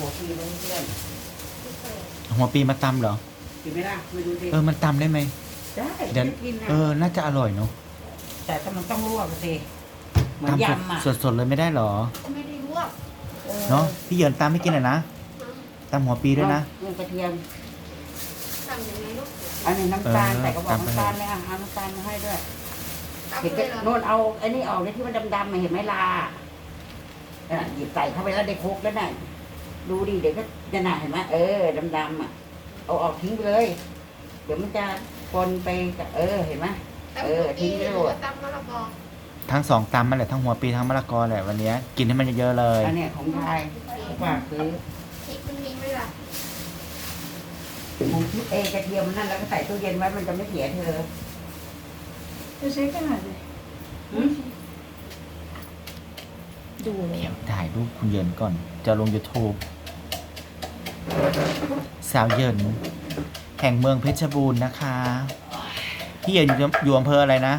หัวปีเพื่อนหัวปีมาตำเหรอๆกินไหมล่ะไม่รู้ดิเออมันตำได้ไหมได้เดี๋ยวได้กินนะเออน่าจะอร่อยเนาะแต่ถ้ามันต้องลวกสิเหมือนตำยำอะสดสดๆเลยไม่ได้เหรอ ไม่ได้ลวกออเนาะพี่เหยินตำไม่กินอะนะตำหัวปีด้วยนะเอากระเทียมทำยังไงลูกอันนี้น้ำตาลเออใส่กระบอกตำไปน้ำตาลเลยอะเอาน้ำตาลมาให้ด้วยตำเห็นเลก็ยเหรอโน่นเอาไอ้นี่ออกเลยที่มันดำๆมาเห็นไหมลาอะหยิบใส่เข้าไปแล้วได้ครกแล้วน่ะ ดูดิเดี๋ยวก็จะหนาเห็นไหมเออดำๆอะเอาออกทิ้งไปเลย เดี๋ยวมันจะปนไปกับเออเห็นไหมตำเอหัอวทิ้ปีงหไปรือโหลดว่าตำมะละกอทั้งสองตำมันแหละทั้งหัวปีทั้งมะละกอแหละวันเนี้ยกินให้มันเยอะๆเลย อันเนี้ยของยายฝากซื้อพริกมันมีไหมล่ะหมูคิดเองกระเทียมนั่นแล้วก็ใส่ตู้เย็นไว้มันจะไม่เสียเธอจะเช็คกันหน่อยดิหืมดูเลยเดี๋ยวถ่ายรูปคุณเหยินก่อน จะลง YouTube สาวเยินแห่งเมืองเพชรบูรณ์นะคะพี่เยินอยู่อำเภออะไรนะ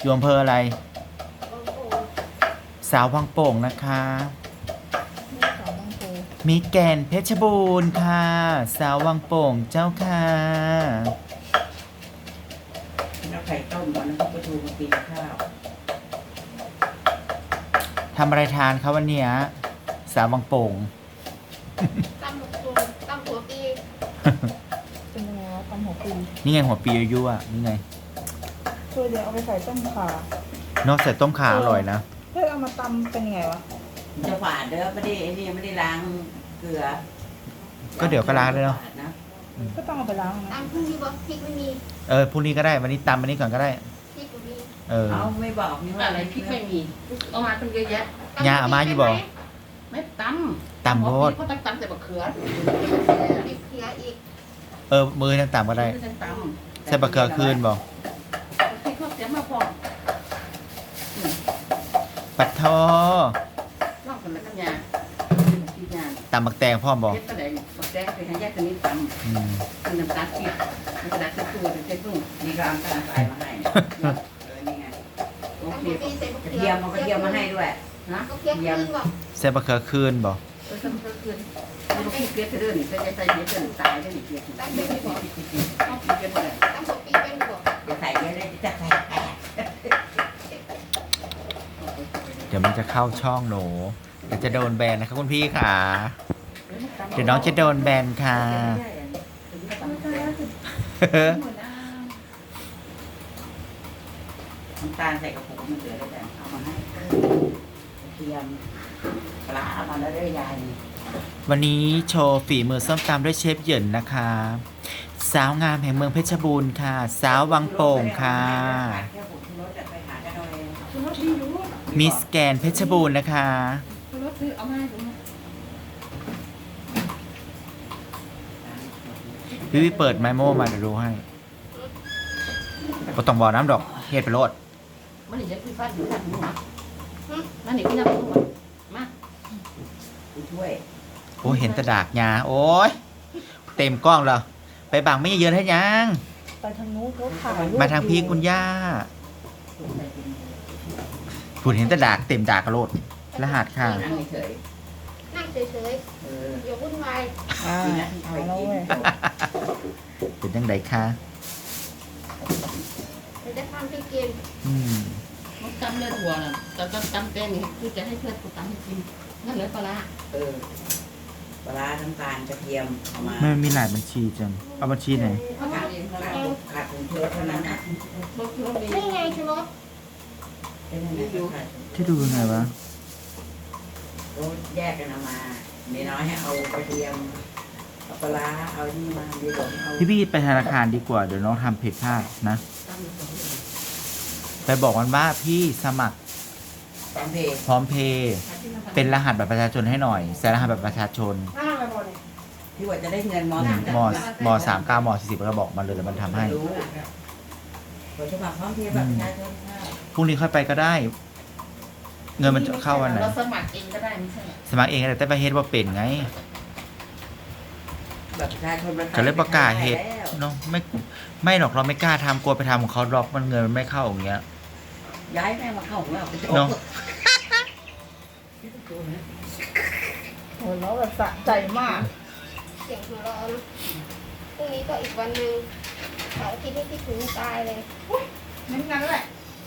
อยู่อำเภออะไร สาววังโป่งนะคะ มีแกนเพชรบูรณ์ค่ะ สาววังโป่งเจ้าค่ะแล้วไข่ต้มวันก็ดูมากินข้าวทำอะไรทานคะวันนี้ ยสาววังโป่งตำหมกตูตำหัวปีเป็นยังไงวะตำหัวปีนี่ไงหัวปียั่วๆนี่ไงช่วยเดี๋ยวเอาไปใส่ต้มข่านอกใส่ต้มขาอร่อยนะเพื่อเอามาตำเป็นยังไงวะมันจะฝาดเด้อไม่ได้ไอ้นี่ไม่ได้ล้างเกลือ ก็เดี๋ยวก็ล้างเลยเนาะนะก็ต้องเอาไปล้างนะตำพรุ่งนี้บอกพริกไม่มีเออพรุ่งนี้ก็ได้วันนี้ตำวันนี้ก่อนก็ได้พริกไม่มีเออเอาไม่บอกนี่ว่าอะไรพริกไม่มีเอามาตั้งเยอะแยะตำย่าเอามาอยู่บ่ ไม่ตำตำโพดเขาต้องตำแต่บะเขือพริกเขียอีกเออมือทั้งตำก็ได้ไม่ต้องตำใส่บะเขือคืนบอกพริกเขาเสียมาพอปัดทอนอกกันแล้วกันยาพริกยาตำบักแตงพ่อบอกเฮ็ดปลาแดงปลาแดงไปหาแยกตัวนี้ตำอืมคือน้ำตาลปี๊บน้ำตาลปี๊บตัวเด็กๆนู่นนี่ก็เอาน้ำตาลทรายมาให้เนี่ยเออนี่ไงโอตำเคหัวปีใส่มะกระเขือเทียมเอากระเทียมมาให้ด้วย นะก็เคี่ยวครึ่งบอกใส่บะเขือคืนบอกเออทำเพื่อคืนไม่ต้องเกลียดเดินใส่ใส่เยอะเดินตายได้หนิเกลียดตายได้หนิเกลียดเกลียดเลยตำหัวปีเป็นบอกอย่าใส่เยอะเลยจะใส่แตกเดี๋ยวมันจะเข้าช่องหนูเดี๋ยวจะโดนแบนนะคะคุณพี่ค่ะ เดี๋ยวน้องจะโดนแบนค่ะ น้ำตาลใส่กระปุกมันเหลือแล้วแต่เอามาให้กระ เทียมปลาเอามาแล้วได้ยายนี่วันนี้โชว์ฝีมือส้มตำด้วยเชฟเหยินนะคะ สาวงามแห่งเมืองเพชรบูรณ์ค่ะ สาววังโป่งค่ะ แค่ผงชูรสอะไปหากันเอาเองคุณรถที่อยู่มิสแกนเพชรบูรณ์นะคะ คุณรถที่เอามาอยู่พี่วิเปิดไมโมมาเดี๋ยวดูให้ก็ต้องบอกน้ำดอกเฮ็ดไปโลด มันนี่จะคือฟาดอยู่ทางนู้นนะมันนี่พี่น้ำนู้นมาผู้ช่วยโอ้เห็นแตะดากยาโอ้ยเต็มกล้องแล้วไปบังไม่เยอะให้ยัง ไปทางนู้นเขาถ่ายรูปมาทางพี่คุณย่าพูดเห็นแตะดากเต็มดากกระโลดรหัสค่ะ นั่งเฉยนั่งเฉยๆเออๆอย่าวุ่นวายอ่ากินนะเอาเอาแล้วกินเว้ยเป็นยังไงคะ เดี๋ยวจะทำให้กินอืม มันตำเลือดหัวน่ะแต่ก็ตำแตงนี่คือจะให้เพื่อนกูตำให้กินนั่นเหลือปลาร้าเออปลาร้าน้ำตาลกระเทียมเอามามันมีหลายบัญชีจัง เอาบัญชีไหนเขาขาดทำเองเขาขาดทำขาดผงชูรสเท่านั้นนะรถรถดีนี่ไงชูรสเป็นยังไงก็ขาดที่ดูยังไงวะ รสแยกกันเอามาเมียน้อยให้เอากระเทียมเอาปลาร้าเอานี่มาเดี๋ยวหลงเอาพี่พี่ไปธนาคารดีกว่า เดี๋ยวน้องทำผิดพลาดนะตำอยู่ตรงนี้ ไปบอกมันว่าพี่สมัครตามเพจพร้อมเพย์เป็นรหัสบัตรประชาชนให้หน่อยใส่รหัสบัตรประชาชนห้าไปหมดเลยที่ว่าจะได้เงินมออืสามมมมสามเก้ามสี่สิบก็บอกมันเลยเดี๋ยวมันทำให้รู้ผลสมัครพร้อมเพย์แบบประชาชนค่ะพรุ่งนี้ค่อยไปก็ได้ เงินมันจะเข้าวันไหนเราสมัครเองก็ได้ไม่ใช่เหรอสมัครเองแต่ไปเฮ็ดว่าเป็นไงแบบประชาชนมันก็เลยประกาศเหตุแล้วเนาะไม่ไม่หรอกเราไม่กล้าทำกลัวไปทำของเขาหรอกมันเงินมันไม่เข้าอย่างเงี้ย ย้ายแม่งมาเข้าของเราไปจบเนาะ หัวเราะแบบสะใจมาก เสียงหัวเราะนะพรุ่งนี้ก็อีกวันหนึ่งเสาร์อาทิตย์นี่คิดถึงตายเลยนั่นนั่นแหละ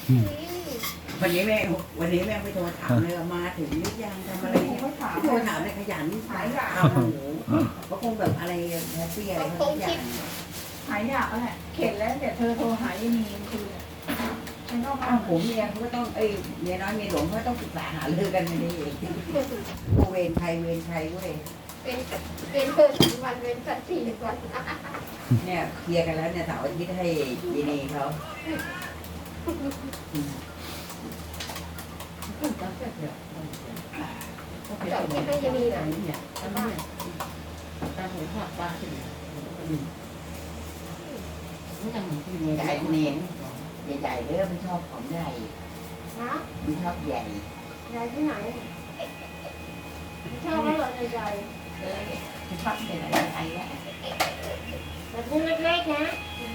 อืมวันนี้แม่วันนี้แม่ไปโทรถามเลยว่ามาถึงหรือยังทำอะไรผมเนี่ยก็ถามโทรถามเลยขยันสายเอาโอ้โหก็คงแบบอะไรแฮปปี้อะไรทุกอย่างหายอยากแล้วแหละเข็ดแล้วเดี๋ยวเธอโทรหายายมีคือ ฉันก็อ้าวผมเมียเขาก็ต้องเอ้ยเมียน้อยเมียหลวงเขาก็ต้องปรึกษาหารือกันในนี้เองผู้เวรใครเวรใครเว้ยเป็นเป็นเพื่อนสามวันเป็นสัตว์สี่วันเนี่ยเคลียร์กันแล้วเนี่ยเสาร์อาทิตย์ให้ยีนีเขาเสาร์อาทิตย์ให้ยังมีเหรอตาหูหักปลาขึ้นไม่ยังที่ใหญ่เน้น ใหญ่ๆเด้อมันชอบของใหญ่ฮะมันชอบใหญ่ยายที่ไหนชอบไหมเหรอยายเออมันชอบเป็นอะไรไอ้เนี่ยแต่พวกเล็กๆนะ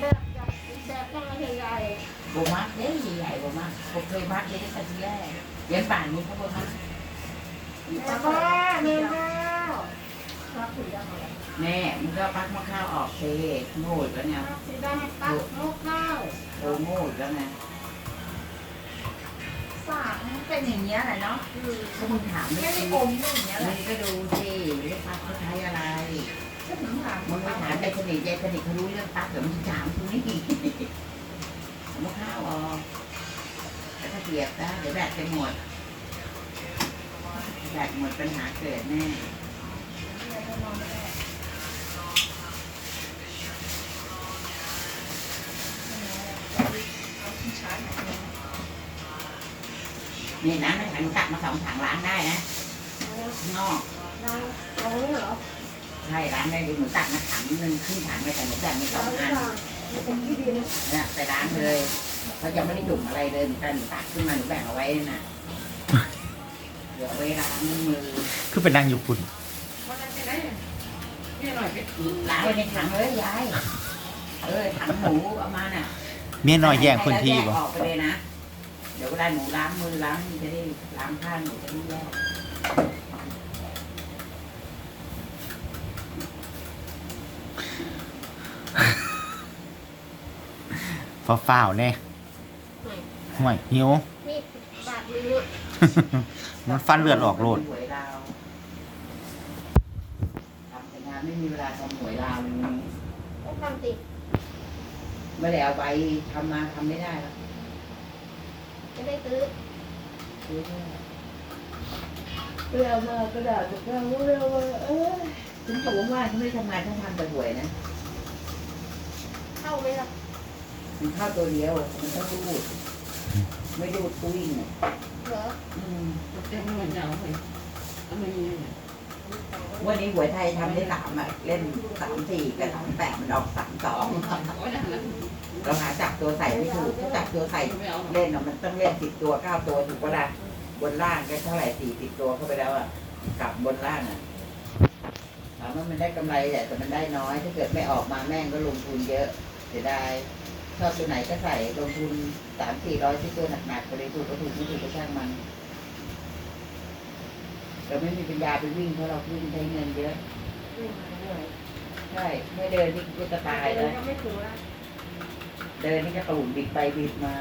แบบแบบแบบต้องให้ใหญ่โบมักเด้ใหญ่ๆโบมักผมเคยมักเลยตั้งแต่ทีแรกยันป่านนี้เขาโบมักแม่บ้าแม่บ้ารับถือยังไง แม่มันก็ปักมะข้าวออกเซโง่แล้วเนี่ยสีดำตักนกข้าวโตโง่แล้วไงสากมันเป็นอย่างเงี้ยแหละเนาะอืมก็มึงถามไม่แค่ในถูกลกมก็อย่างเงี้ยแหมึละงก็ดูสิเรื่องปักเขาใช้อะไรก็ถึงถามมึงไปถามใจสนิทใจสนิทเขารู้เรื่องปักเดี๋ยวมึงถามกูนี่มะข้าวออกแล้วก็เสียบนะเดี๋ยวแบตจะหมดแบตหมดปัญหาเกิดแน่ นี่นะไม่ถังตักมาสองถังล้างได้นะข้างนอกเราเอาไว้เหรอใช่ล้างได้ดูหนูตักมาถังหนึ่งครึ่งถังเลยแต่หนูตักมีสเราองหรืออันเปล่าเป็นที่ดินเนี่ยไปล้างเลยเขายังไม่ได้จุ่มอะไรเลยหนูตักหนูตักขึ้นมาหนูแบ่งเอาไว้น่ะเดี๋ยวเอาไว้ล้างมือคือเป็นนางอยู่คุณมันจะได้นี่หน่อยเป็นล้างไว้ในถังเลยยายเออถังหมูเอามาน่ะเมียน้อยแย่งคนที่แยกบ่ออกไปเลยนะ เดี๋ยวเวลาหนูล้างมือล้างนี่จะได้ล้างผ้าหนูจะได้แยกฟ้าวๆแน่ห่วยหิว มีดบาดมือมันฟันเลือดออกโลดหวยลาวทำแต่งานไม่มีเวลาทำหวยลาวเลยต้องทำติดไม่ได้เอาไปทำมาทำไม่ได้หรอก จะได้ซื้อซื้อเถอะเปรี้ยวมากกระดาษจะเปรี้ยวเร็วเออถึงบอกว่าเขาไม่ได้ทำงานเขาทำแต่หวยนะเข้าไหมล่ะมันเข้าตัวเดียวมันต้องรูดไม่รูดตุ้ยน่ะเหรออืมเต็มมันยาวไปเอามาเนี่ยวันนี้หวยไทยทำได้สามอะ เล่นสามสี่กับสามแปดมันออกสามสอง เราหาจับตัวใส่ไม่ถูกถ้าจับตัวใส่ไม่เอาเล่นอะมันต้องเล่นสิบตัวเก้าตัวถูกปะล่ะบนล่างก็เท่าไหร่สี่สิบตัวเข้าไปแล้วอะกลับบนล่างอะถามว่ามันได้กำไรแหละแต่มันได้น้อย ถ้าเกิดไม่ออกมาแม่งก็ลงทุนเยอะเสียดายชอบตัวไหนก็ใส่ลงทุนสามสี่ร้อยที่ตัวหนักๆไปเลยถูกก็ถูกไม่ถูกก็ช่างมันเราไม่มีปัญญาไปวิ่งเพราะเราวิ่งใช้เงินเยอะใช่ไม่เดินนี่ก็จะตายแล้ว ก็ไม่ถูกละเดินนี่ก็ตูดบิดไปบิดมา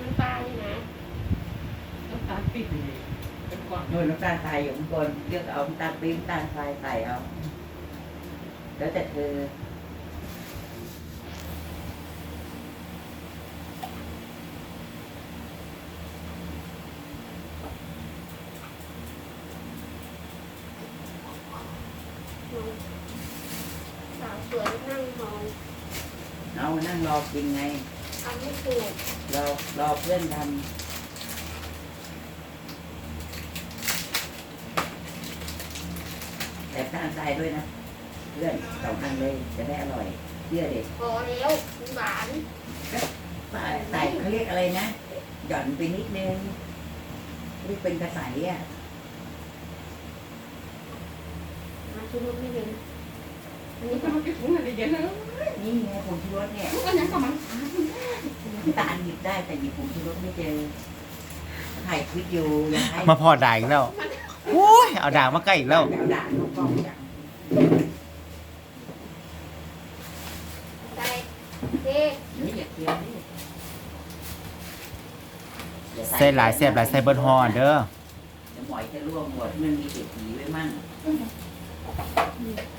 น้ำตานี่นะน้ำตาลปิดเลยเป็นกวางโดนน้ำตาลทรายอยู่ข้างบนเลือกเอาน้ำตาลปี๊บน้ำตาลทรายใส่เอา แล้วแต่เธอ สาวสวยนั่งมองเอานั่งรอกินไง ทำไม่ถูกรอรอเพื่อนทำแต่น้ำตาลทรายด้วยนะ เพื่อนสองอันเลยจะได้อร่อยเชื่อเด็กพอแล้วหวานใส่เขาเรียกอะไรนะ หย่อนไปนิดนึงเรียกเป็นกระใสอะ มาชุบไม่เห็นอันนี้ก็มาเก็บถุงอะไรเยอะเลยนี่ไงผงชูรสเนี่ยอันนั้นก็มันตาลหยิบได้แต่หยิบผงชูรสไม่เจอถ่ายคลิปอยู่ยังให้มาพอด่าอีกแล้วโอ้ยเอาด่างมาใกล้อีกแล้วเดี๋ยวด่าลูกกล้องจังใส่เทเฮ้ยอย่าเคี้ยวดิอย่าใส่หลายแซ่บหลายใส่เบิร์ดฮอนเด้อเดี๋ยวหมอยจะร่วงหมดมันมีเศรษฐีไว้มั่ง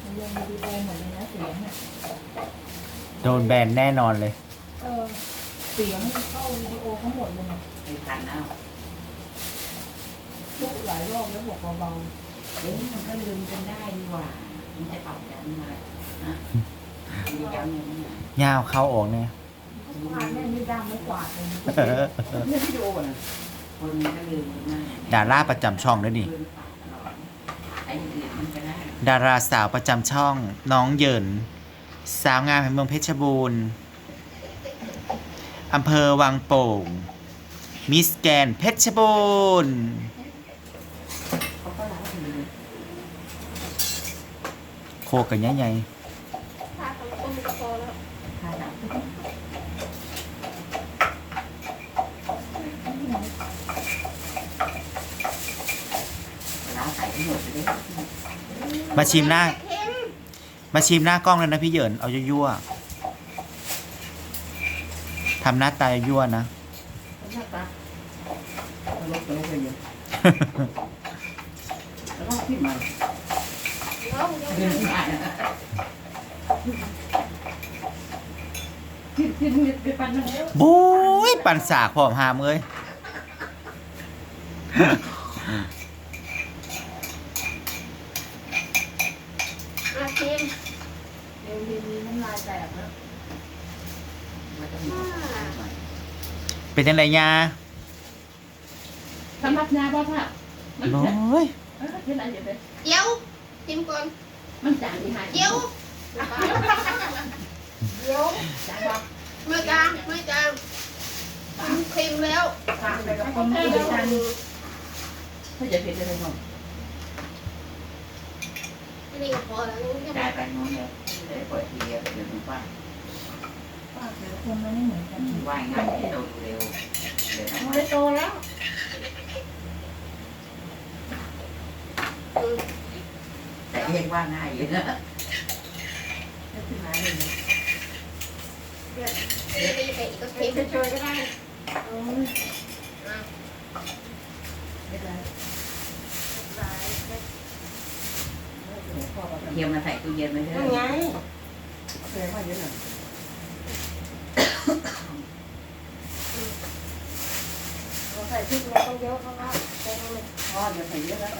มันยังมีดีโอหมดเลยนะเสียงเนี่ยโดนแบนแน่นอนเลย เออเสียงเข้าวิดีโอทั้งหมดเลยนะไม่ทันเอาทุกหลายรอบแล้วบอกเบาเอ้ยมันก็ลืมกันได้ดีกว่ามันจะตอบย้ำมานะมีย้ำยังไงย่าวเข้าออกเนี่ยๆผ่านแม่ไม่ดังไม่กวาดเลยเนี่ยวิดีโอน่ะคนมันก็ลืมกันมากดาราประจำช่องด้วยนี่ลืมปากตลอดไอ้อื่นมันก็ได้ ดาราสาวประจำช่องน้องเหยิน สาวงามแห่งเมืองเพชรบูรณ์อำเภอวังโป่ง มิสแกนเพชรบูรณ์โคกันใหญ่ถ้าทำต้มก็พอแล้วค่าดับร้านใส่หมดเลย มาชิมหน้า มาชิมหน้ากล้องเลยนะพี่เหยินเอายั่วทำหน้าตายั่วนะ บุ้ยปันสากผอมหามเลย อาเค็ม เดี๋ยวดีมีน้ำลายแตกแล้ว เป็นยังไงยาสำหรับยาบ้าผ้ามันโอ้จะยเออที่ไหนเดี๋ยวไปเดี๋ยวชิมก่อนมันจางที่หายเดี๋ยวเดี๋ยวจางบ้าไม่จางไม่จางเค็มแล้วทานไปกับคนไม่ได้ทานถ้าจะเผ็ดจะได้หอมอันนี้ก็พอแล้วนี่ก็จ่ายไปนู้นเลยเลยเปิดทีเดียวเดี๋ยวมันว่าป้า แต่ละคนมันไม่เหมือนกันว่ายงานให้เราเร็วเดี๋ยวนะมันโตแล้วแต่เรียกว่าง่ายอยู่นะให้ขึ้นมาเลยเนี่ยเดี๋ยวไปไปอีกก็เค็มจะช่วยก็ได้เออไม่ได้เทียมมาใส่ตู้เย็นไว้เถยังอะไงแสดงว่าเยอะหน่อย เราใส่พริกเราต้องเยอะเพราะว่าแกงมันพ่อจะใส่เยอะแล้ว